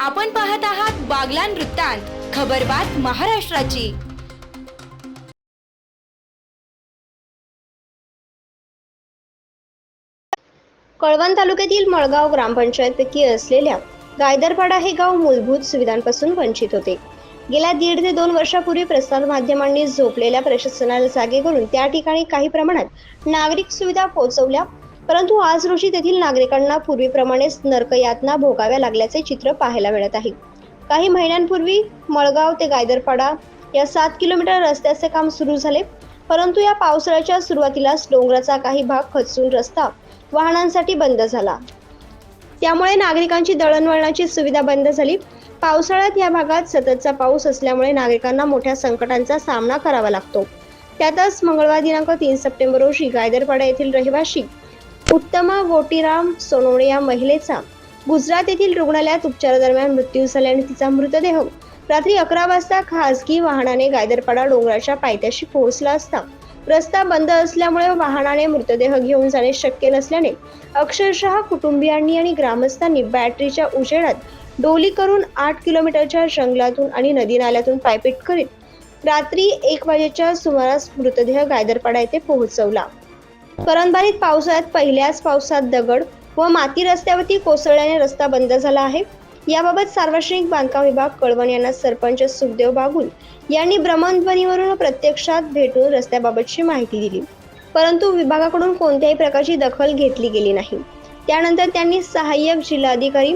आपण पाहत आहात बागलान वृत्तांत खबरबात महाराष्ट्राची. कळवण तालुक्यातील मळगाव ग्रामपंचायतपैकी असलेल्या गायदरपाडा हे गाव मूलभूत सुविधांपासून वंचित होते. गेल्या दीड ते दोन वर्षापूर्वी प्रसार माध्यमांनी झोपलेल्या प्रशासनाला जागे करून त्या ठिकाणी काही प्रमाणात नागरिक सुविधा पोहोचवल्या परंतु आज रोजी तेथील नागरिकांना पूर्वीप्रमाणेच नरकयातना भोगाव्या लागल्याचे चित्र पाहायला मिळत आहे. काही महिन्यांपूर्वी मळगाव ते गायदरपाडा या सात किलोमीटर रस्त्याचे काम सुरू झाले. परंतु या पावसाळ्याच्या सुरुवातीलाच डोंगराचा काही भाग खचून रस्ता वाहनांसाठी बंद झाला. त्यामुळे नागरिकांची दळणवळणाची सुविधा बंद झाली. पावसाळ्यात या भागात सततचा पाऊस असल्यामुळे नागरिकांना मोठ्या संकटांचा सामना करावा लागतो. त्यातच मंगळवार दिनांक तीन सप्टेंबर रोजी गायदरपाडा येथील रहिवाशी उत्तमा गोटीराम सोनवणे या महिलेचा गुजरात येथील रुग्णालयात उपचारादरम्यान मृत्यू झाल्याने तिचा मृतदेह रात्री अकरा वाजता खासगी वाहनाने गायदरपाडा डोंगराच्या पायथ्याशी पोहोचला असता. रस्ता बंद असल्यामुळे वाहनाने मृतदेह घेऊन जाणे शक्य नसल्याने अक्षरशः कुटुंबियांनी आणि ग्रामस्थांनी बॅटरीच्या उजेडात डोली करून आठ किलोमीटरच्या जंगलातून आणि नदी नाल्यातून पायपीट करीत रात्री एक वाजेच्या सुमारास मृतदेह गायदरपाडा येथे पोहोचवला. परंबारीत पावसाळ्यात पहिल्याच पावसात दगड व माती रस्त्यावरती कोसळल्याने रस्ता बंद झाला आहे. याबाबत सार्वजनिक बांधकाम विभाग कळवण यांना सरपंच सुखदेव बागुल यांनी भ्रमणध्वनीवरून प्रत्यक्षात भेटून रस्त्याबाबतची माहिती दिली. परंतु विभागाकडून कोणत्याही प्रकारची दखल घेतली गेली नाही. त्यानंतर त्यांनी सहाय्यक जिल्हाधिकारी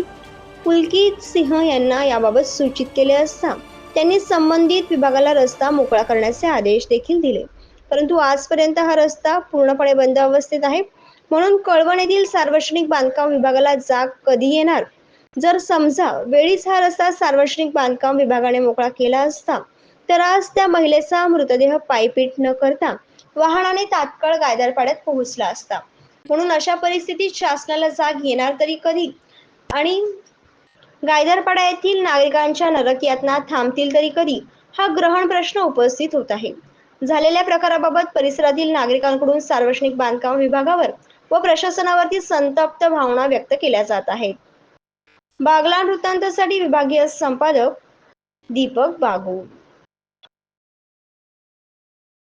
पुलकित सिंह यांना याबाबत सूचित केले असता त्यांनी संबंधित विभागाला रस्ता मोकळा करण्याचे आदेश देखील दिले. परंतु आजपर्यंत हा रस्ता पूर्णपणे बंद अवस्थेत आहे. म्हणून कळवण येथील सार्वजनिक बांधकाम विभागाला जाग कधी येणार? जर समजा वेळीच हा रस्ता सार्वजनिक बांधकाम विभागाने मोकळा केला असता तर आज त्या महिलेचा मृतदेह पायपीट न करता वाहनाने तात्काळ गायदरपाड्यात पोहोचला असता. म्हणून अशा परिस्थितीत शासनाला जाग येणार तरी कधी? आणि गायदरपाडा येथील नागरिकांच्या नरक यातना थांबतील तरी कधी? हा ग्रहण प्रश्न उपस्थित होत आहे. झालेल्या प्रकाराबाबत परिसरातील नागरिकांकडून सार्वजनिक बांधकाम विभागावर व प्रशासनावरती संतप्त भावना व्यक्त केल्या जात आहेत. बागला वृत्तांतासाठी विभागीय संपादक दीपक बागू.